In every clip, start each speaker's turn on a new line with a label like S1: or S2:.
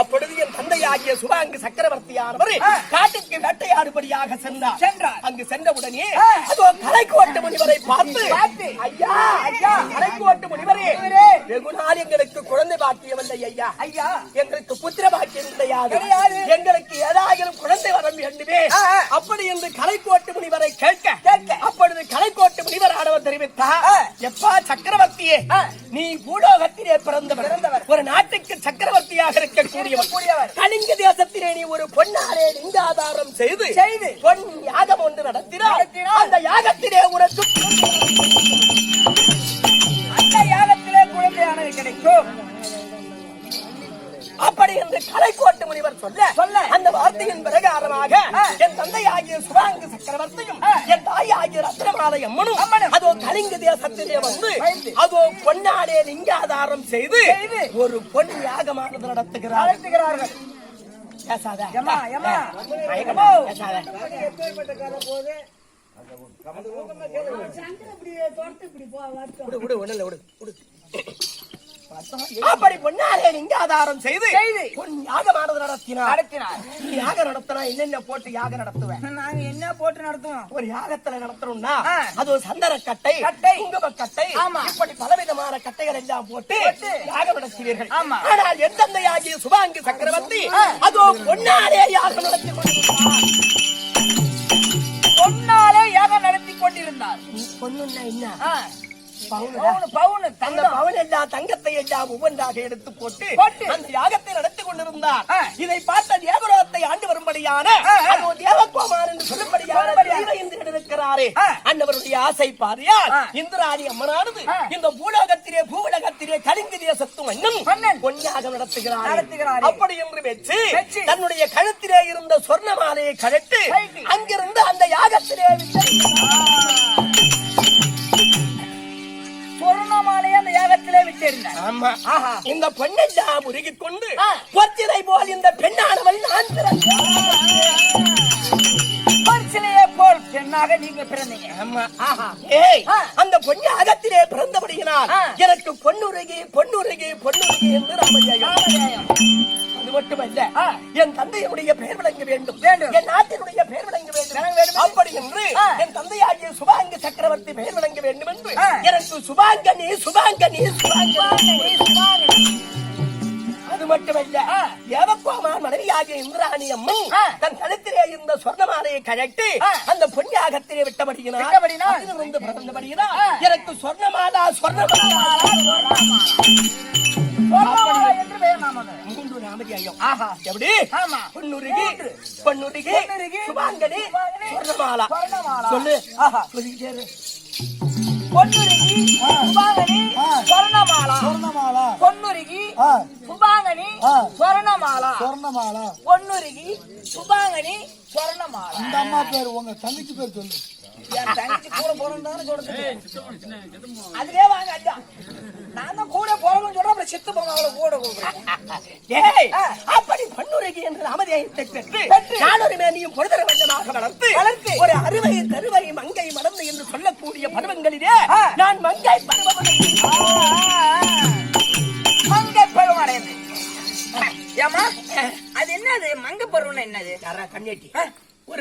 S1: அப்பொழுது என் தந்தையாகிய சுபாங்கு சக்கரவர்த்தியானவர் காட்டுக்கு வேட்டையாடுபடியாக சென்றார்
S2: சென்றார்.
S1: அங்கு சென்றவுடனே அதோ கலைக்கோட்டு முனிவரை பார்த்து. ஐயா ஐயா கலைக்கோட்டு முனிவரே
S2: முனிவரே.
S1: வெகு நாள் எங்களுக்கு குழந்தை பாக்கியம் இல்லை ஐயா
S2: ஐயா
S1: எங்களுக்கு புத்திர பாக்கியம் கிடையாது. எங்களுக்கு ஏதாயிரம் குழந்தை வரம் வேண்டுமே. அப்படி என்று கலைக்கோட்டு முனிவரை கேட்க
S2: கேட்க.
S1: அப்பொழுது கலைக்கோட்டு முனிவர் ஆடவர் தெரிவித்தார். எப்பா சக்கரவர்த்தியே. நீ பூலோகத்திலே பிறந்தவர். ஒரு நாட்டுக்கு சக்கரவர்த்தியாக இருக்கக்கூடியவர். கலிங்க தேசத்திலே நீ ஒரு பொன்னாரே லிங்காதாரம் செய்து
S2: செய்து.
S1: பொன் யாகம் ஒன்று நடத்தினார். அந்த யாகத்திலே உனக்கு
S2: அந்த யாகத்திலே குழந்தையானது கிடைக்கும்
S1: அப்படி என்று கலைக்கோட்டு முனிவர் சொல்ல
S2: சொல்ல.
S1: அந்த வார்த்தையின் பிரகாரமாக. என் தந்தை ஆகிய சுபாங்கு சக்கரவர்த்தியும் ரத்னமாலை அம்மனும். அதோ கலிங்க தேசத்திலே வந்து. அதோ பொன்னாடே லிங்காதாரம் செய்து. ஒரு பொன் யாகமானது நடத்துகிறார். பேசாத விடு, விடு, இல்ல, விடு, விடு. அப்படி பொன்னாலே லிங்காதாரம் செய்து. பொன் யாகமானது நடத்தினார்
S2: நடத்தினார்
S1: யாகம் நடத்தினா என்னென்ன போட்டு யாகம் நடத்துவேன்
S2: நாங்க என்ன போட்டு நடத்துவோம்
S1: ஒரு யாகத்துல நடத்தணும்னா
S2: ஆ.
S1: அது ஒரு சந்தன கட்டை
S2: கட்டை.
S1: குங்கும கட்டை
S2: ஆமா.
S1: இப்படி பலவிதமான கட்டைகள் எல்லாம் போட்டு. யாகம் நடத்துவீர்கள்
S2: ஆமா.
S1: ஆனால் என் தந்தையாகிய சுபாங்கு சக்கரவர்த்தி. அதோ பொன்னாலே யாகம் நடத்தி கொண்டிருந்தார்
S2: பொன்னாலே யாகம் நடத்தி கொண்டிருந்தார்
S1: பொண்ணுன்னா என்ன அந்த பவுன் எல்லாம் தங்கத்தை எல்லாம் ஒவ்வொன்றாக எடுத்து போட்டு. அந்த யாகத்தை நடத்தி கொண்டிருந்தார். இதை பார்த்த தேவலோகத்தை ஆண்டு வரும்படியான தேவகுமார் என்று இருக்கிறாரே. அன்னவருடைய ஆசை
S2: ஆ.
S1: இந்திராணி அம்மனானது. இந்த பூலோகத்திலே பூவுலகத்திலே கலிங்கு தேசத்து மன்னன். பொன்யாக நடத்துகிறார்
S2: நடத்துகிறாரே.
S1: அப்படி என்று வெச்சு. தன்னுடைய கழுத்திலே இருந்த சொர்ண மாலையை கழட்டு. அங்கிருந்து அந்த யாகத்திலே
S2: சொர்ணமாலையை அந்த யாகத்திலே விட்டிருந்தார்
S1: ஆமா. இந்த கொண்டு
S2: ஆ.
S1: பொத்திரை போல் இந்த பெண்ணானவள் நான் பிறந்தேன்
S2: சிலையை போல் பெண்ணாக நீங்க பிறந்தீங்க
S1: ஆமா
S2: ஆஹா
S1: ஏய். அந்த பொண்ணு அகத்திலே பிறந்தபடியினால். எனக்கு பொன்னுருகி பொன்னுருகி பொன்னுருகி என்று ராமஜெயம். அது மட்டுமல்ல. என் தந்தையுடைய பெயர் விளங்க வேண்டும்
S2: வேண்டும்.
S1: என் நாட்டினுடைய பெயர் விளங்க வேண்டும். அப்படி என்று. என் தந்தையாகிய சுபாங்க சக்கரவர்த்தி பெயர் விளங்க வேண்டும் என்று. எனக்கு சுபாங்கனி சுபாங்கனி சுபாங்கனி. அது மட்டுமல்ல
S2: ஆ.
S1: தேவகோமான் மனைவியாகிய இந்திராணி அம்மன். தன் கழுத்திலே இருந்த சொர்ணமாலையை கழட்டி. அந்த பொன்னியாகத்திலே விட்டபடியினால்
S2: விட்டபடியினால்.
S1: அதிலிருந்து பிறந்தபடியினால்
S2: ஆ.
S1: எனக்கு சொர்ணமாலா சொர்ணமாலா
S2: என்று பெயர்.
S1: நாமதியாயம்
S2: ஆஹா
S1: எப்படி?
S2: ஆமா.
S1: பொன்னுருகி. பொன்னுருகி சுபாங்கனி, சொர்ணமாலா. சொல்லு.
S2: ஆஹா.
S1: சொல்லிக்கிட்டே.
S2: பொன்னுருகி சுபாங்கனி சொர்ணமாலா
S3: சொர்ணமாலா
S2: பொன்னுருகி
S3: ஆ.
S2: சொர்ணமாலா
S3: சொர்ணமாலா
S2: பொன்னுருகி சுபாங்கனி சொர்ணமாலா
S3: இந்த அம்மா பேர் உங்க தங்கச்சி பேர் சொல்லு.
S2: என் தங்கச்சி கூட போறோம்னு சொல்றது அதுலயே வாங்க ஐயா நான் தான் கூட போறோம்னு சொல்றேன் அப்புறம் சித்து போங்க அவளை கூட கூப்பிடுறேன்.
S1: ஏய். அப்படி பொன்னுருகி என்று நாமதியாயத்தை பெற்று. நானொரு மேனியும் பொழுதர வஞ்சமாக வளர்த்து
S2: வளர்த்து.
S1: ஒரு அறுவை தருவை மங்கை மடந்து என்று சொல்லக்கூடிய பருவங்களிலே. நான் மங்கை பருவம்
S2: மங்கை பருவம் அடையுது ஏமா அது என்னது? மங்கை பருவம் என்னது?
S1: யாரா கண்ணேட்டி.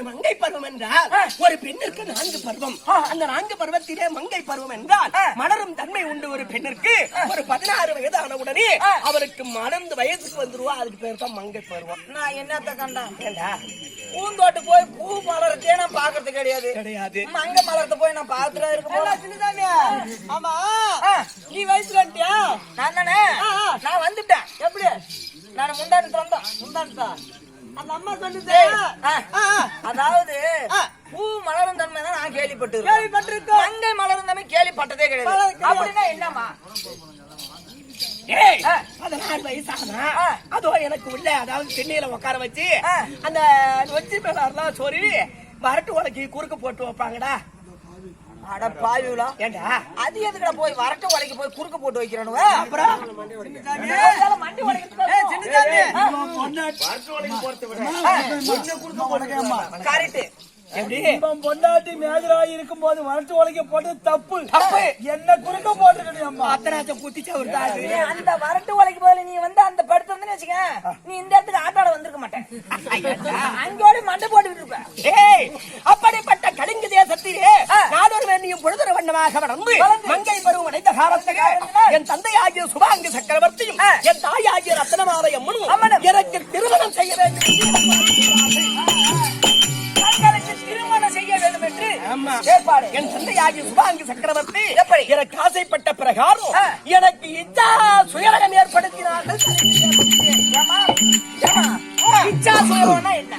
S1: மங்கை பருவம் என்றால். ஒரு பெண்ணிற்கு நான்கு பருவம். அந்த நான்கு பருவத்திலே மங்கை பருவம் என்றால். மலரும் தன்மை உண்டு ஒரு பெண்ணிற்கு. ஒரு பதினாறு வயதான உடனே
S2: ஆ.
S1: அவருக்கு மலர்ந்து வயசுக்கு வந்துருவா. அதுக்கு பேர் தான் மங்கை பருவம்.
S2: நான் என்னத்த கண்டேன்
S1: ஏண்டா?
S2: பூந்தோட்டு போய் பூ மலரத்தே நான் பாக்குறது கிடையாது.
S1: கிடையாது.
S2: மங்க மலரத்தை போய் நான் பாத்துட்டா இருக்க
S1: ஆமா. நீ வயசுல வந்துட்டியா?
S2: நான் தானே? நான் வந்துட்டேன். எப்படி? நான் முந்தானி வந்தேன். முந்தானி
S1: அந்த அம்மா சொல்லுது
S2: அதாவது. பூ மலரும் தன்மை தான் நான் கேள்விப்பட்டு
S1: கேள்விப்பட்டிருக்கோம்.
S2: மங்கை மலரும் தன்மை கேள்விப்பட்டதே கிடையாது. அப்படின்னா ஆ.
S1: பதினாறு வயசானா. அதோ எனக்கு உள்ள அதாவது திண்ணையில உட்கார வச்சு. அந்த நொச்சி மேலாம் சொருவி வரட்டு உலக்கி குறுக்கு போட்டு வைப்பாங்கடா
S2: அட
S1: ஏண்டா?
S2: அது எதுக்குடா போய் வரட்டு உடைக்கு போய் குறுக்கு போட்டு வைக்கிறனுவ?
S1: அப்புறம்?
S2: மண்டி உடைக்கிறதுக்கு கரெக்ட்
S3: இவன் பொண்டாட்டி மேஜராகி இருக்கும் போது வரட்டு உழைக்க போட்டு தப்பு.
S1: தப்பு.
S3: என்ன குறுக்க போட்டுக்கணும் அம்மா.
S1: அத்தனாச்சம் குத்திச்சு தாரு
S2: நீ அந்த வரட்டு உலைக்கு போல நீ வந்து அந்த படுத்து வந்து வச்சுக்க நீ இந்த இடத்துக்கு ஆட்டாட வந்திருக்க மாட்டேன். அங்கோட மண்டை போட்டு இருப்ப.
S1: ஏய் அப்படிப்பட்ட கலிங்க தேசத்திலே நாடொரு வேண்டியும் பொழுதுற வண்ணமாக வளர்ந்து மங்கை பருவம் அடைந்த காலத்துக்கு என் தந்தையாகிய சுபாங்கு சக்கரவர்த்தியும் என் தாயாகிய ரத்னமாலை அம்மனும். எனக்கு திருமணம் செய்ய வேண்டும்.
S2: திருமணம் செய்ய வேண்டும் என்று. ஏற்பாடு
S1: என் தந்தையாகிய சுபாங்கு சக்கரவர்த்தி
S2: எப்படி?
S1: எனக்கு ஆசைப்பட்ட பிரகாரம். எனக்கு இச்சா சுயநலம் ஏற்படுத்தினார்கள்
S2: இச்சா சுயம்னா என்ன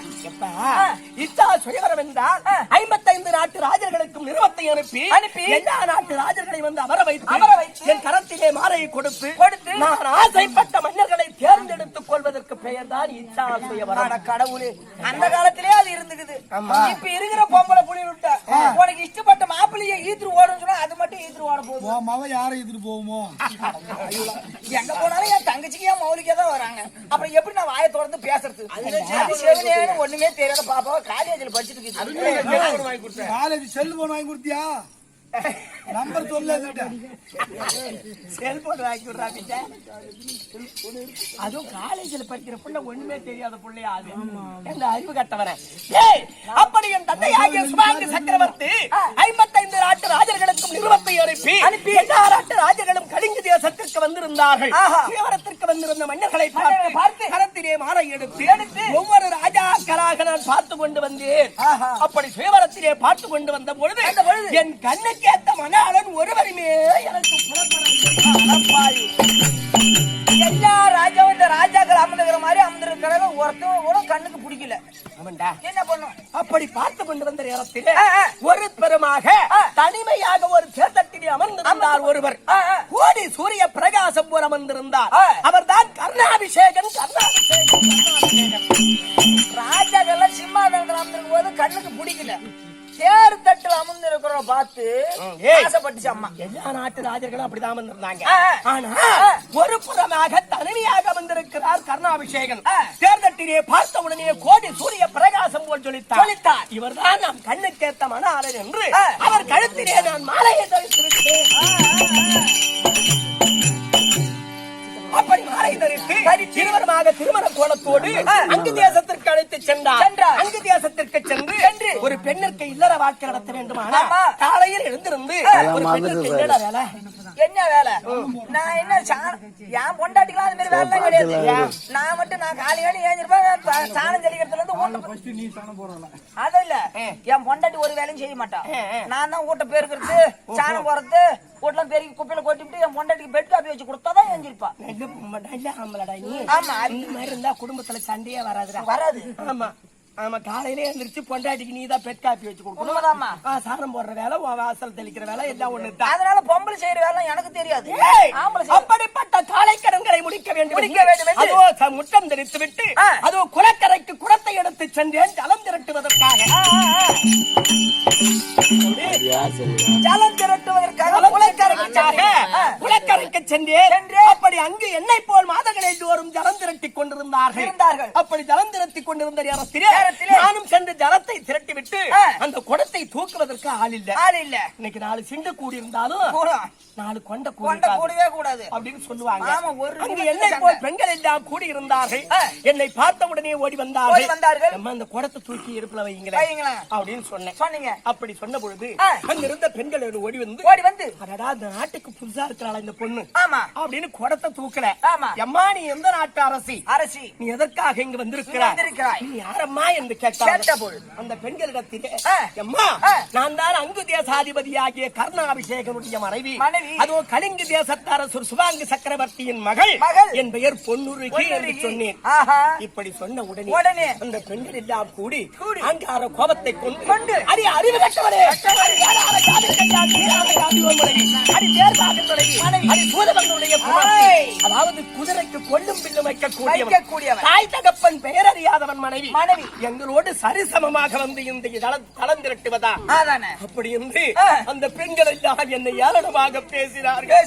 S1: இச்சா சுயவரம் என்றால் ஐம்பத்தைந்து நாட்டு ராஜர்களுக்கும் நிறுவத்தை அனுப்பி
S2: அனுப்பி.
S1: எல்லா நாட்டு ராஜர்களை வந்து அமர வைத்து
S2: அமர வைத்து
S1: என் கரத்திலே மாலையை கொடுத்து
S2: கொடுத்து
S1: நான் ஆசைப்பட்ட மன்னர்களை தேர்ந்தெடுத்துக் கொள்வதற்கு பெயர் தான் இச்சா சுயவரம்
S2: அட கடவுளே. அந்த காலத்திலே அது இருந்துக்குது. இப்ப இருக்கிற பொம்பளை புள்ளி விட்ட உனக்கு இஷ்டப்பட்ட மாப்பிள்ளைய ஈத்துரு ஓடுன்னு சொன்னா அது மட்டும் ஈத்துரு ஓட போகுது.
S3: உன் மவன் யாரை எதிர்த்து போகுமோ?
S2: எங்க போனாலும் என் தங்கச்சிக்கு என் மௌலிக்கே தான் வராங்க. அப்புறம் எப்படி நான் வாயை தொடர்ந்து பேசுறது? அது ஒண்ணுமே தெரியாத பாப்பாவை காலேஜில் படிச்சுட்டு
S3: காலேஜ் செல்போன் வாங்கி கொடுத்தியா? நம்பர் சொல்ல.
S1: செல்போன் வாங்கி விடுறாங்க அதுவும் காலேஜ்ல படிக்கிற புள்ள ஒண்ணுமே தெரியாத புள்ளையா அது. எந்த அறிவு கட்டவர. ஏய் அப்படி என் தந்தை ஆகிய சுபாங்க சக்கரவர்த்தி ஐம்பத்தைந்து நாட்டு ராஜர்களுக்கும் நிறுவத்தை அனுப்பி அனுப்பி. எல்லா நாட்டு ராஜர்களும் கலிங்க தேசத்திற்கு வந்திருந்தார்கள். வந்திருந்த மன்னர்களை பார்த்து
S2: பார்த்து
S1: கரத்திலே மாலை எடுத்து ஒவ்வொரு ராஜாக்களாக நான் பார்த்து கொண்டு வந்தேன். அப்படி சுயவரத்திலே பார்த்து கொண்டு வந்த பொழுது என் கண்ணுக்கேத்த மணாளன் ஒருவருமே எனக்கு புறப்படவில்லை.
S2: எல்லா ராஜாவும் இந்த ராஜாக்கள் அமர்ந்துக்கிற மாதிரி அமர்ந்திருக்கிறவங்க ஒருத்தவங்க கூட கண்ணுக்கு பிடிக்கல
S1: ஆமாண்டா.
S2: என்ன பண்ணும்
S1: அப்படி பார்த்து கொண்டு வந்த நேரத்திலே. ஒரு பெருமாக தனிமையாக ஒரு தேர்தட்டிலே அமர்ந்திருந்தார் ஒருவர். கோடி சூரிய பிரகாசம் போல் அமர்ந்திருந்தார்
S2: ஆ.
S1: அவர்தான் கர்ணாபிஷேகன் கர்ணாபிஷேகன் கர்ணாபிஷேகன்
S2: ராஜாக்கள் சிம்மாதனத்தில் அமர்ந்திருக்கும் போது கண்ணுக்கு பிடிக்கல தேர் தட்டுல அமர்ந்து இருக்கிறவங்க பார்த்து. ஆசைப்பட்டுச்சு அம்மா
S1: எல்லா நாட்டு ராஜர்களும் அப்படிதான்
S2: ஆ.
S1: ஆனா. ஒரு புறமாக தனிமையாக வந்திருக்கிறார் கர்ணாபிஷேகன். தேர்தட்டிலே பார்த்த உடனே கோடி சூரிய பிரகாசம் போல் ஜொலித்தார்
S2: ஜொலித்தார்.
S1: இவர்தான் நாம் கண்ணுக்கேத்த மணாளன் என்று
S2: ஆ.
S1: அவர் கழுத்திலே நான் மாலையை தரித்திருக்கிறேன் அப்படி மாலை தரித்து இருவருமாக திருமண கோலத்தோடு அங்கு தேசத்திற்கு அழைத்து சென்றார்.
S2: சென்றார்.
S1: அங்கு தேசத்திற்கு சென்று
S2: சென்று.
S1: ஒரு பெண்ணிற்கு இல்லற வாழ்க்கை நடத்த வேண்டுமானால். காலையில் எழுந்திருந்து ஒரு பெண்ணுக்கு என்னடா வேலை?
S2: என்ன வேலை? நான் என்ன என் பொண்டாட்டிக்கலாம் அது மாதிரி வேலை கிடையாது. நான் மட்டும் நான் காலி காலி ஏஞ்சிருப்பேன் சாணம் தெளிக்கிறதுல இருந்து ஊட்ட அது இல்ல. என் பொண்டாட்டி ஒரு வேலையும் செய்ய மாட்டா. நான் தான் ஊட்ட பெருக்கிறது சாணம் போறது வீட்டுல பெருக்கி குப்பையில கொட்டிவிட்டு என் பொண்டாட்டிக்கு பெட் காப்பி வச்சு கொடுத்தாதான்
S1: நீ.
S2: ஆமா.
S1: இந்த மாதிரி இருந்தா குடும்பத்துல சண்டையே வராதுடா.
S2: வராது.
S1: ஆமா. ஆமா காலையிலே எழுந்திருச்சு பொண்டாட்டிக்கு நீ தான் பெட் காப்பி வச்சு கொடுக்கணும். சாணம் போடுற வேலை வாசல் தெளிக்கிற வேலை எல்லாம் ஒண்ணு தான்
S2: அதனால பொம்பளை செய்யற வேலை எனக்கு தெரியாது.
S1: அப்படிப்பட்ட காலை கடன்களை முடிக்க வேண்டும்
S2: முடிக்க வேண்டும் என்று.
S1: அதோ முட்டம் தெரித்து விட்டு
S2: ஆ.
S1: அதோ குளக்கரைக்கு குடத்தை எடுத்து சென்றேன் ஜலம் திரட்டுவதற்காக.
S2: ஜலம் திரட்டுவதற்காக
S1: குளக்கரைக்காக. குளக்கரைக்கு சென்றேன். அப்படி அங்கு என்னை போல் மாதங்களை தோறும் ஜலம் திரட்டி கொண்டிருந்தார்கள். அப்படி ஜலம் திரட்டி கொண்டிருந்த நேரத்திலே நானும் சென்று ஜலத்தை திரட்டி விட்டு
S2: ஆ.
S1: அந்த குடத்தை தூக்குவதற்கு ஆள் இல்ல
S2: ஆள் இல்ல
S1: இன்னைக்கு நாலு சிண்டு கூடி இருந்தாலும் நாலு கொண்ட.
S2: கூடவே கூடாது
S1: அப்படின்னு சொல்லுவாங்க
S2: ஒரு
S1: அங்கு என்னை. போல் பெண்கள் எல்லாம் கூடி இருந்தார்கள். என்னை பார்த்த உடனே ஓடி வந்தார்கள்
S2: வந்தார்கள்.
S1: அம்மா அந்த குடத்தை தூக்கி இருப்புல வைங்களேன். அப்படின்னு சொன்னேன்
S2: சொன்னீங்க
S1: அப்படி சொன்ன பொழுது. அங்க இருந்த பெண்கள் ஓடி வந்து
S2: ஓடி வந்து
S1: அடடா இந்த நாட்டுக்கு புதுசா இருக்கிறாளா இந்த பொண்ணு
S2: ஆமா
S1: அப்படின்னு குடத்தை தூக்கல
S2: ஆமா.
S1: எம்மா நீ எந்த நாட்டு அரசி
S2: அரசி
S1: நீ எதற்காக இங்க
S2: வந்திருக்கிறாய்.
S1: நீ யாரம்மா என்று
S2: கேட்ட பொழுது.
S1: அந்த பெண்களிடத்திலே. எம்மா. நான் தான் அங்கு தேசாதிபதியாகிய கர்ணாபிஷேகனுடைய மனைவி
S2: மனைவி.
S1: அதோ கலிங்கு தேசத்து அரசர் சுபாங்கு சக்கரவர்த்தியின் மகள்
S2: மகள்.
S1: என் பெயர் பொன்னுருகி என்று. சொன்னேன் இப்படி சொன்ன உடனே
S2: உடனே.
S1: அந்த பெண்கள் எல்லாம் கூடி. அங்கார கோபத்தை கொண்டு. அடி அறிவு கட்டவரே. அதாவது குதிரைக்கு கொள்ளும் பில்லு வைக்கக்கூடியவன். தாய் தகப்பன் பெயர் அறியாதவன் மனைவி
S2: மனைவி.
S1: எங்களோடு சரிசமமாக வந்து இந்த தளம் திரட்டுவதா அப்படி என்று. அந்த பெண்கள் எல்லாம் என்னை ஏளனமாக பேசினார்கள்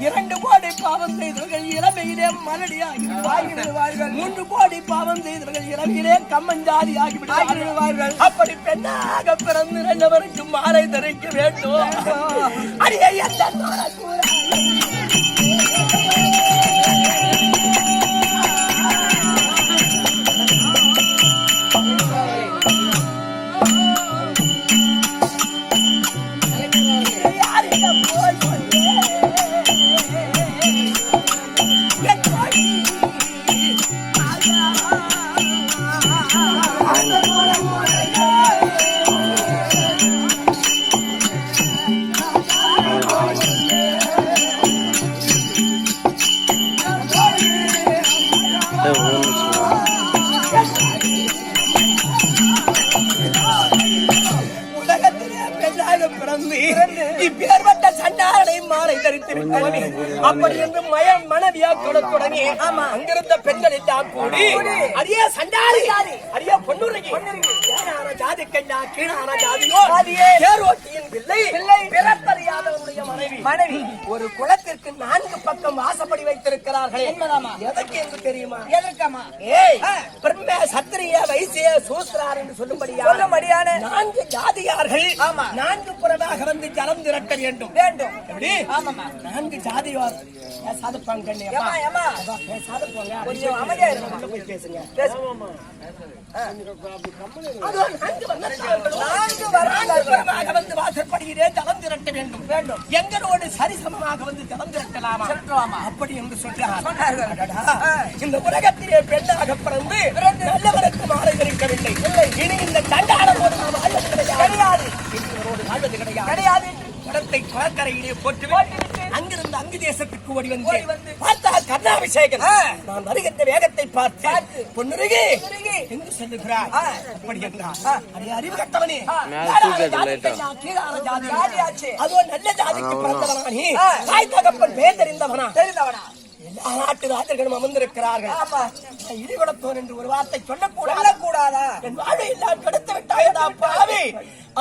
S1: இரண்டு கோடி பாவம் செய்தவர்கள் இளமையிலே மலடியாகிவிடுவார்கள் மூன்று கோடி பாவம் செய்தவர்கள் இளமையிலே கம்மஞ்சாதி ஆகிவிடுவார்கள் அப்படி பெண்ணாக பிறந்து ரெண்டவருக்கு மாலை தரிக்க வேண்டும். அடியே எந்த பிறந்து இப்பேற்பட்ட சண்டாரனை மாலை தரித்திருக்கிறவனே அப்படி என்று மயம் மனைவியாக்கோட தொடங்கி ஆமா. அங்கிருந்த பெண்கள் எல்லாம் கூடி. அடியே சண்டாரி அடியே ஏனான ஜாதி கீழான ஜாதியோ. தேரோட்டியின் பிள்ளை
S2: பிள்ளை.
S1: பிறப்பறியாதவனுடைய மனைவி.
S2: மனைவி.
S1: ஒரு குளத்திற்கு நான்கு பக்கம் வாசப்படி வைத்திருக்கிறார்களே.
S2: உண்மைதாம்மா.
S1: எதற்கு என்று தெரியுமா?
S2: எதற்கம்மா?
S1: ஏய். பிரம்ம சத்திரிய வைசிய சூஸ்திரார் என்று சொல்லும்படியா?
S2: சொல்லும்படியான
S1: நான்கு ஜாதியார்கள்
S2: ஆமா.
S1: நான்கு புறமாக வந்து ஜலம் திரட்ட வேண்டும்.
S2: வேண்டும்.
S1: எப்படி. நான்கு ஜாதியார் பேசாத போங்க கண்ணே, பேசாத
S2: கொஞ்சம் அமைதியா
S1: போய் பேசுங்க. எங்களோடு சரிசமமாக வந்து திரட்டலாமா?
S2: திரட்டலாமா?
S1: அப்படி என்று சொல்றார்
S2: சொன்னார்கள்.
S1: அடடா,
S2: ஆ.
S1: இந்த உலகத்திலே பெண்ணாக பிறந்து நல்லவருக்கு மாலை தரிக்கவில்லை. இனி இந்த தண்டாளம் ஒரு நாம் வாழ்வது கிடையாது இவரோடு வாழ்வது கிடையாது
S2: கிடையாது
S1: படத்தை கடற்கரையிலே போட்டு
S2: போட்டுவிட்டு
S1: அங்கிருந்து அங்கு தேசத்துக்கு ஓடி வந்து பார்த்தா கர்ணாபிஷேகன். நான் வருகின்ற வேகத்தை பார்த்து. பொன்னுருகே செல்லுகிறாய்
S2: ஆ.
S1: அப்படி என்றார். அடே அறிவு கட்டவனே. அதோ நல்ல ஜாதிக்கு பிறந்தவனா நீ. தாய் தகப்பன் பேர் தெரிந்தவனா
S2: தெரிந்தவனா
S1: நாட்டு ராஜர்களும் அமர்ந்திருக்கிறார்கள்.
S2: ஆமா.
S1: இடிகொடத்தோன் என்று ஒரு வார்த்தை சொல்லக்கூடாது?
S2: சொல்லக்கூடாதா?
S1: என் வாழ்வை எல்லாம் கெடுத்து விட்டாயடா பாவி?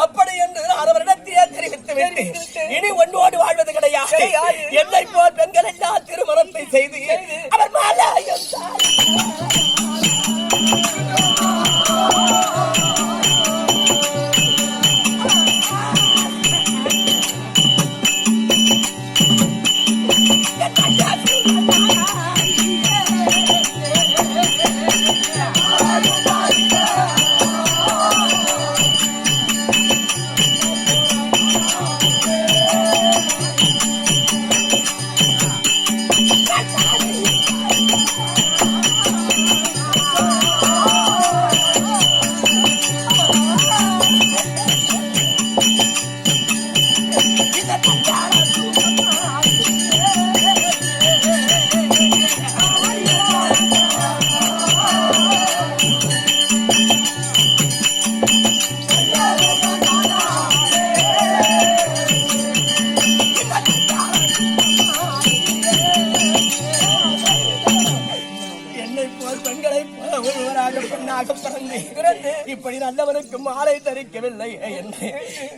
S1: அப்படி என்று அவரிடத்தையே தெரிவித்து விட்டு இனி ஒன்னோடு வாழ்வது கிடையாது.
S2: கிடையாது.
S1: என்னை போல் பெண்கள் எல்லாம் திருமணத்தை செய்து அவர் மாலாயம் நல்லவனுக்கு மாலை தரிக்கவில்லை என்னை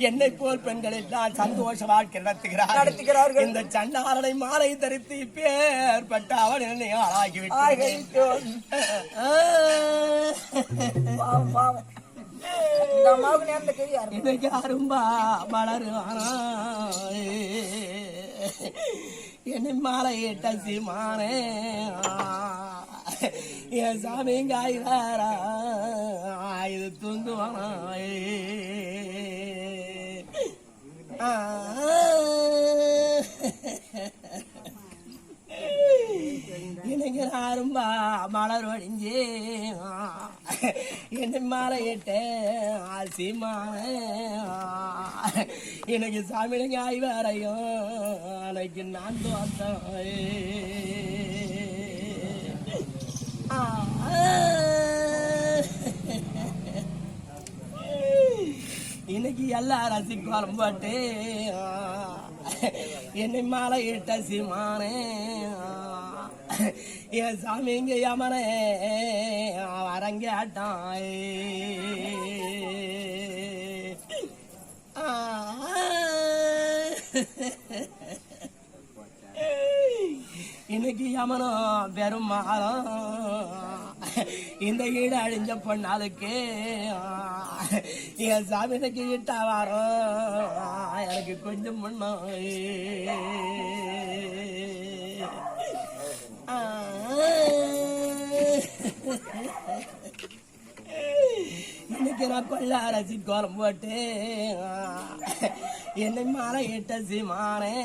S1: என்னை போல் பெண்கள் எல்லாம் சந்தோஷ வாழ்க்கை நடத்துகிறார்
S2: நடத்துகிறார்கள்.
S1: இந்த சண்டாரனை மாலை தரித்து இப்பேற்பட்ட அவன் என்னை ஆளாகிவிட்டான். என்னை மாலையிட்ட சீமானே. என் சாமி காயிலாரா இது தூங்குவானா? எனக்கு அரும்பா மலர் வடிஞ்சே என்னை மாலையிட்ட ஆசிமான எனக்கு சாமிடுங்க ஆய்வாரையும் அன்னைக்கு நான் தோத்தம் இன்னைக்கு எல்லா ரசிக்கும் என்னை மாலை இட்ட சீமானே என் சாமி இங்க யமனே வரங்கேட்டான் இன்னைக்கு யமனோ பெருமாளம் இந்த ஈடு அழிஞ்ச பொண்ணாளுக்கு என் சாமி இன்னைக்கு இட்டா எனக்கு கொஞ்சம் முன்னும் இன்னைக்கு நான் கொள்ள அரசி கோலம் போட்டு என்னை மாற இட்ட சீமானே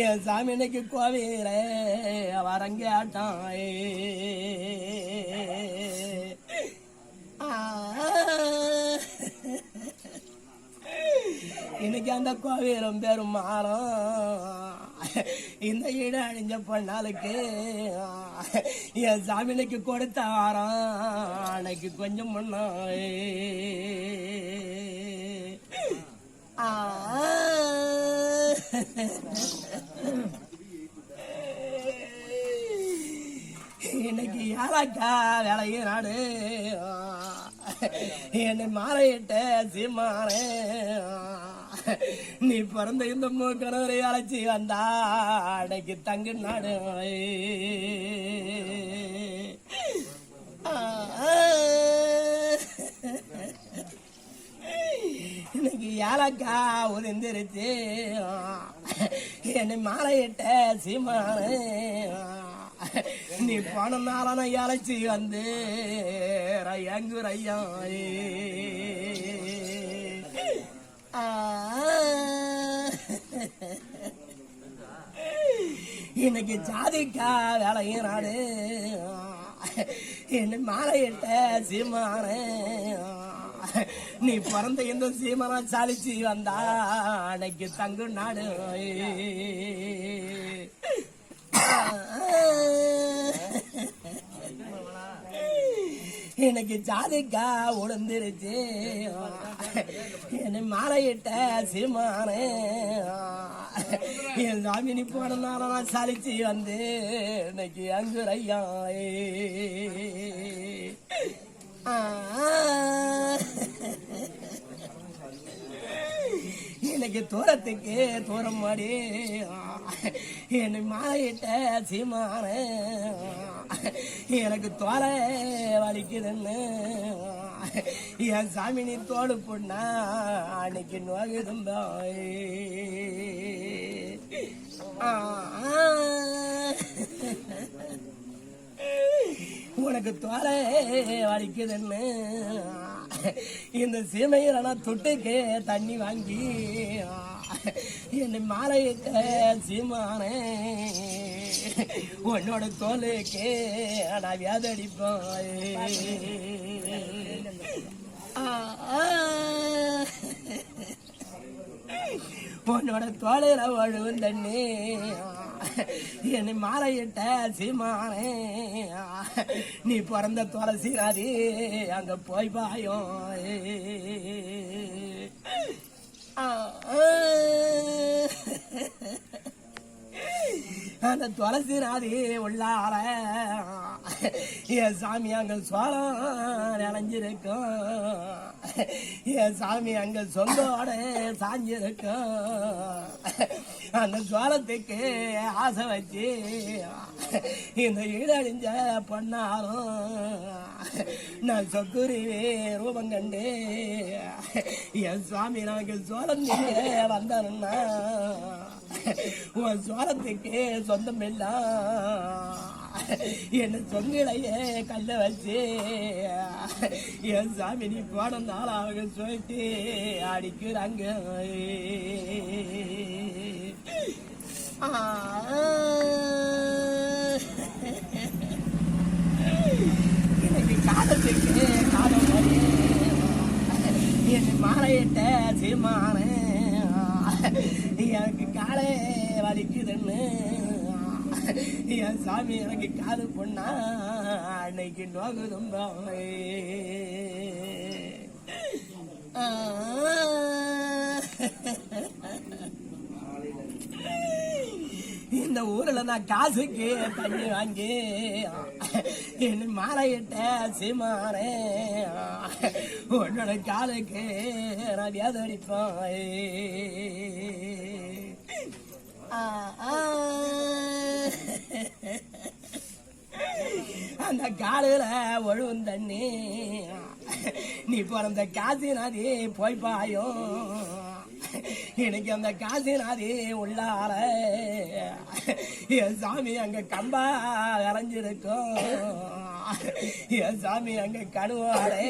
S1: என் சாமி இன்னைக்கு கோவில வரங்கேட்டான் இன்னைக்கு அந்த கோவிலும் பேரும் மாறும் இந்த ஈடு அழிஞ்ச பொண்ணாளுக்கு என் சாமினுக்கு கொடுத்த வாரம் அன்னைக்கு கொஞ்சம் முன்னே இன்னைக்கு யாராக்கா வேலையும் நாடு என்னை மாலையிட்ட சீமானே. நீ பிறந்த இந்த மூக்கனவரை அழைச்சி வந்தா அன்னைக்கு தங்கு நாடு. இன்னைக்கு ஏலக்கா உதிர்ந்துருச்சு. என்னை மாலையிட்ட சீமான. நீ போன நாளான அழைச்சி வந்து எங்கு ஐயா இன்னைக்கு ஜாதிக்கா வேலையும் நாடு என்ன மாலையிட்ட சீமானே. நீ பிறந்த இந்த சீமனா சாலிச்சு வந்தா அன்னைக்கு தங்கு நாடு. எனக்கு ஜாதிக்கா உழந்துருச்சு என்னை மாலையிட்ட சிமானே. என் சாமி நீ போனனால நான் சாலிச்சு வந்து இன்னைக்கு அங்கு ஐயா எனக்கு தூரத்துக்கு தூரம் மாடி. என்னை மாறிட்ட சீமான எனக்கு தோல வலிக்குதுன்னு. என் சாமி நீ தோடு பொண்ணா அன்னைக்கு நோகுதுந்தாய் உனக்கு தோலை வலிக்குதுன்னு. இந்த சீமையில நான் தொட்டுக்கு தண்ணி வாங்கி இந்த மாலையிட்ட சீமானே உன்னோட தோலுக்கு நான் வியாதடிப்போம் உன்னோட தோலையில வழுவும் தண்ணி என்னை மாலையிட்ட சீமானே. நீ பிறந்த துளசி ராதி அங்க போய் பாயும் அந்த துளசி ராதி உள்ளார. என் சாமி அங்க சோளம் நினைஞ்சிருக்கும் என் சாமி அங்க சொந்தோட சாஞ்சிருக்கும். அந்த சோளத்துக்கு ஆசை வச்சு இந்த ஈடழிஞ்ச பொன்னாரும் நான் சொக்குருவே ரூபம் கண்டு என் சாமி நமக்கு சோளம் நீங்க வந்தாருன்னா உன் சோளத்துக்கு சொந்தம் இல்லை. என்ன சொங்கிலையே கல்ல வச்சு என் சாமி நீ போன அவங்க சொல்லிட்டு அடிக்கிறாங்க. எனக்கு காலத்துக்கு காலம் என் மாலையிட்ட சீமான. எனக்கு காலை வலிக்குதுன்னு என் சாமி எனக்கு காது பொண்ணா அன்னைக்கு நோக்கு இந்த இந்த ஊர்ல நான் காசுக்கு தண்ணி வாங்கி என்ன மாலையிட்ட சீமானே உன்னோட காலுக்கு நான் வியாதடிப்பேன் ஆ, ஆ. அந்த காலையில ஒழுவும் தண்ணி. நீ பிறந்த காசினாதி போய் பாயும். எனக்கு அந்த காசினாதி உள்ளார என் சாமி அங்க கம்பா அரைஞ்சிருக்கும். என் சாமி அங்க கணுவாரே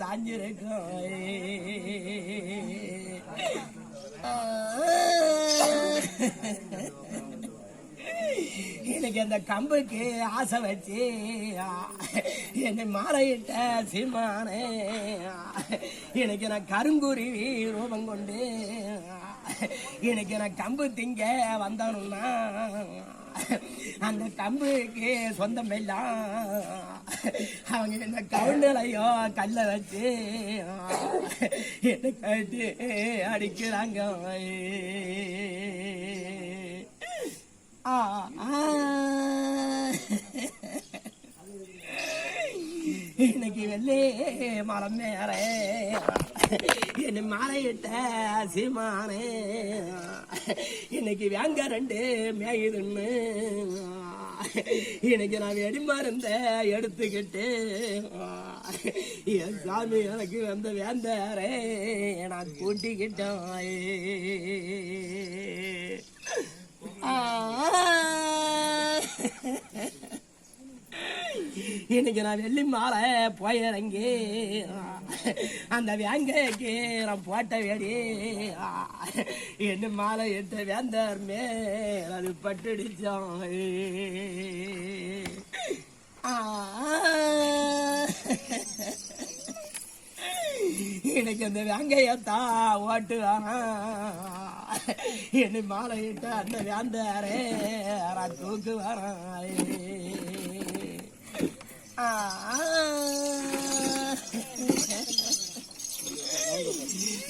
S1: சாஞ்சிருக்கும். எனக்கு அந்த கம்புக்கு ஆசை வச்சு என்னை மாலையிட்ட சீமானே எனக்கு நான் கருங்குருவி ரூபம் கொண்டு எனக்கு நான் கம்பு திங்க வந்தனும்னா அந்த கம்புக்கு சொந்தம் எல்லாம் அவங்க இந்த கவுண்டலையோ கல்ல வச்சு என்னை கட்டி அடிக்கிறாங்க. இன்னைக்கு வெள்ளே மரம் மேற என்ன மாலையிட்ட சீமானே. இன்னைக்கு வேங்க ரெண்டு மேயுதுன்னு. இன்னைக்கு நான் வெடி மருந்த எடுத்துக்கிட்டு என் சாமி எனக்கு வந்த வேந்தாரே நான் கூட்டிக்கிட்டேன். இன்னைக்கு நான் வெள்ளி மாலை போயிறங்கி. அந்த வேங்கைக்கு நான் போட்ட வேடி என்ன மாலை எட்ட வேந்தார் மேல் அது பட்டுடிச்சோம். ஆ. எனக்கு அந்த வெங்கையத்தா ஓட்டு என்ன மாலையிட்ட அந்த வேந்தாரே நான் தூக்கு வரேன்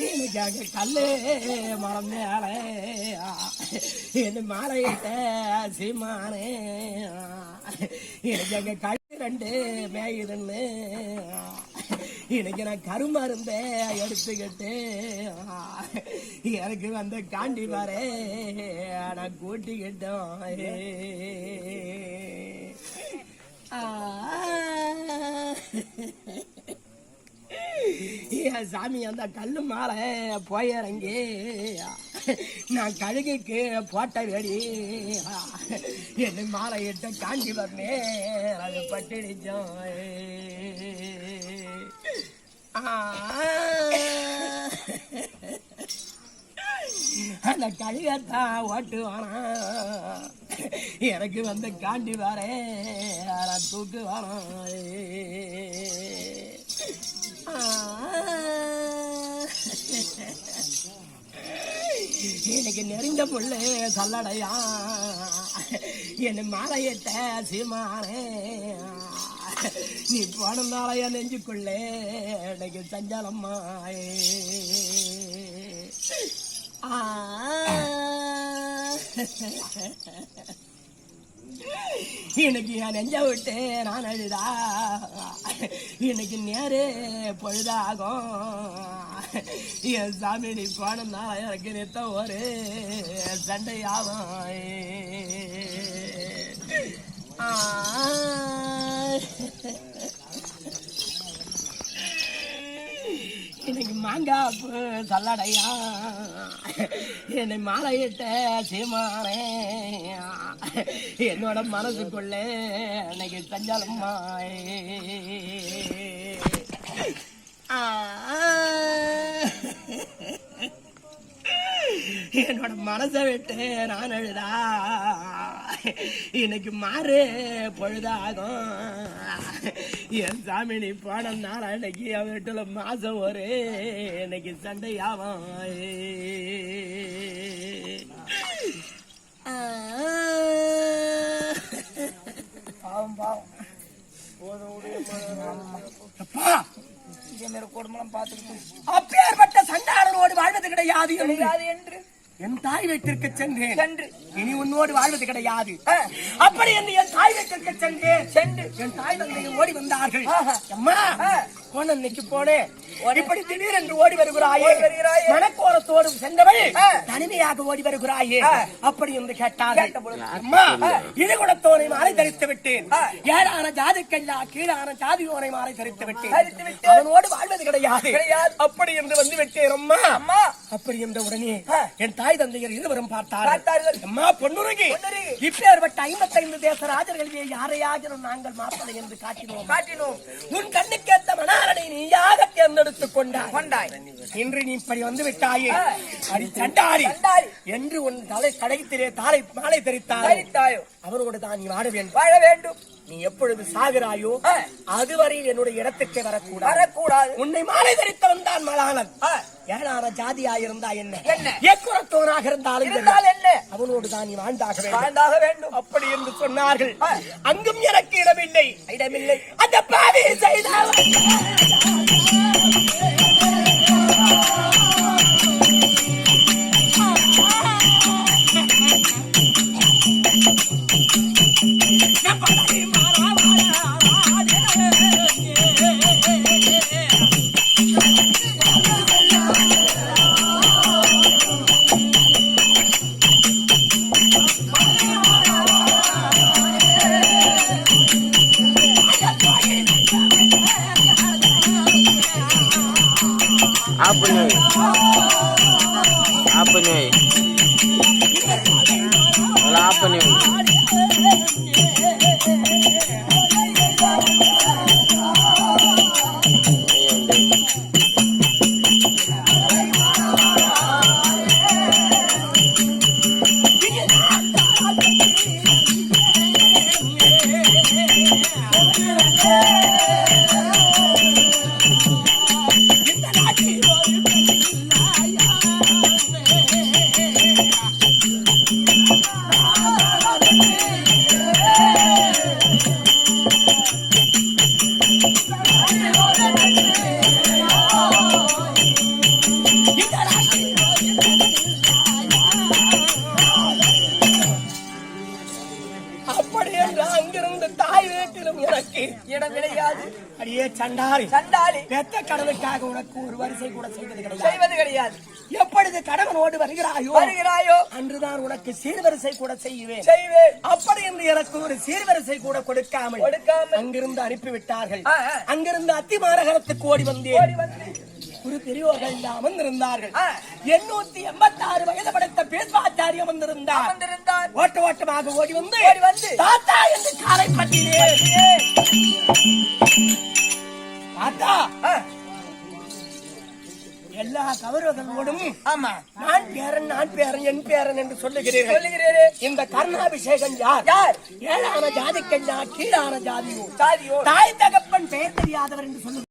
S1: எனக்கு அங்க கல்லு மரம் மேலே என்ன மாலையிட்ட சீமானே எனக்கு அங்க கல் ரெண்டு மேயுதுன்னு இன்னைக்கு நான் கருமருந்த எடுத்துக்கிட்டு எனக்கு வந்த காண்டி பாரு நான் கூட்டிக்கிட்டோம் ஆ. என் சாமி அந்த கல்லு மாலை போய் இறங்கி நான் கழுகுக்கு போட்ட வெடி என்ன மாலை இட்டு காஞ்சி வரனே அது பட்டிடிச்சோம் அந்த கழுகத்தான் ஓட்டுவானா? எனக்கு வந்து காண்டி வரேன் நான் தூக்கு எனக்கு நெருங்க புள்ளு சல்லடையா? என் மாலையிட்ட சீமானே. நீ போனதாலய நெஞ்சுக்குள்ளே? எனக்கு சஞ்சலம்மா ஆ. இன்னைக்கு என் நெஞ்ச விட்டு நான் அழுதா? இன்னைக்கு நேரு பொழுதாகும். என் சாமி நீ போனோம்னா எனக்கு நித்த ஒரு சண்டையாகும் ஆ. இன்னைக்கு மாங்காப்பு சல்லடையா என்னை மாலையிட்ட சீமானே என்னோட மனசுக்குள்ள அன்னைக்கு சஞ்சலம்மா ஆ. என்னோட மனசை விட்டு நான் அழுதா? இன்னைக்கு மாறு பொழுதாகும். என் சாமி நீ போனதுனால இன்னைக்கு அவன் வீட்டுல மாசம் ஒரு இன்னைக்கு சண்டையாகும்.
S2: பாவம் பாவம்.
S1: அப்பா,
S2: இதே மாதிரி குடும்பம் பார்த்துக்கிட்டு.
S1: அப்பேற்பட்ட சண்டாளனோடு வாழ்வது கிடையாது என்று. என் தாய் வீட்டிற்கு சென்றேன்.
S2: சென்று.
S1: இனி உன்னோடு வாழ்வது கிடையாது. அப்படி என்று என் தாய் வீட்டிற்கு சென்றேன்.
S2: சென்று.
S1: என் தாய் தந்தையும் ஓடி வந்தார்கள். அம்மா. போன அன்னைக்கு போனேன் இப்படி திடீரென்று ஓடி வருகிறாயே. மனக்கோரத்தோடு சென்றவள். தனிமையாக ஓடி வருகிறாயே. அப்படி என்று கேட்டார்கள்
S2: கேட்ட பொழுது.
S1: அம்மா இடுகுடத்தோனை மாலை தரித்து விட்டேன். ஏழான ஜாதிக்கல்லா கீழான ஜாதியோனை மாலை தரித்து விட்டேன். அவனோடு வாழ்வது கிடையாது. அப்படி என்று வந்து விட்டேன் அம்மா அப்படி என்ற உடனே. என் தாய் தந்தையர் இருவரும் பார்த்தார்கள். அம்மா பொன்னுருகி. இப்பேற்பட்ட ஐம்பத்தைந்து தேச ராஜர்களிலே யாரையாகிலும் நாங்கள் மாப்பிளை என்று காட்டினோம்
S2: காட்டினோம்
S1: உன் கண்ணுக்கேத்த மணாரனை நீயாக தேர்ந்தெடுத்துக் கொண்டாய்.
S2: கொண்டாய்.
S1: இன்று நீ இப்படி வந்து விட்டாயே. அடி சண்டாரி. என்று உன் தலை கடைத்திலே தாரை மாலை தரித்தாயோ. அவரோடு தான் நீ வாழ வேண்டும்.
S2: வாழ வேண்டும்.
S1: நீ எப்பொழுது சாகிறாயோ. அதுவரையில் என்னுடைய இடத்துக்கு வரக்கூடாது.
S2: வரக்கூடாது.
S1: உன்னை மாலை தரித்தவன் தான் மலாளன்
S2: ஆ.
S1: ஏழான ஜாதியாயிருந்தா என்ன?
S2: என்ன?
S1: எக்குறத்தவனாக இருந்தாலும்
S2: என்ன?
S1: அவனோடு தான் நீ வாழ்ந்தாக வேண்டும்.
S2: வாழ்ந்தாக வேண்டும்.
S1: அப்படி என்று சொன்னார்கள். அங்கும் எனக்கு இடமில்லை.
S2: இடமில்லை.
S1: அந்த பாவி செய்தால்
S4: Apa
S1: ఆపునోయ్ ఆపునోయ్ అలా ఆపునివ్వు வீட்டிலும் எனக்கு
S2: இடம் கிடையாது.
S1: அடியே சண்டாரி
S2: சண்டாளி.
S1: பெத்த கடனுக்காக உனக்கு ஒரு வரிசை கூட செய்வது கிடையாது.
S2: செய்வது கிடையாது.
S1: எப்பொழுது கடவனோடு வருகிறாயோ
S2: வருகிறாயோ
S1: அன்றுதான் உனக்கு சீர்வரிசை கூட செய்வேன்.
S2: செய்வேன்.
S1: அப்படி என்று எனக்கு ஒரு சீர்வரிசை கூட கொடுக்காமல்
S2: கொடுக்காமல்.
S1: அங்கிருந்து அனுப்பிவிட்டார்கள். அங்கிருந்து அத்திமாநகரத்துக்கு ஓடி வந்தேன். ஒரு பெரியோர்கள் இங்கே அமர்ந்திருந்தார்கள்
S2: ஆ.
S1: எண்ணூத்தி எண்பத்தி ஆறு வயது படைத்த பேஸ்வாச்சாரி அமர்ந்திருந்தார்
S2: அமர்ந்திருந்தார்.
S1: ஓட்ட ஓட்டமாக ஓடி வந்து
S2: ஓடி வந்து.
S1: தாத்தா என்று காலை பட்டினே தாத்தா எல்லா கௌரவங்களோடும்
S2: ஆமா.
S1: நான் பேரன் நான் பேரன் என் பேரன் என்று சொல்லுகிறீர்கள்.
S2: சொல்லுகிறீரே.
S1: இந்த கர்ணாபிஷேகம் யார்?
S2: யார்?
S1: ஏழான ஜாதிக்கண்ணா கீழான ஜாதியோ?
S2: சாதியோ
S1: தாய் தகப்பன் பெயர் தெரியாதவர் என்று சொல்லு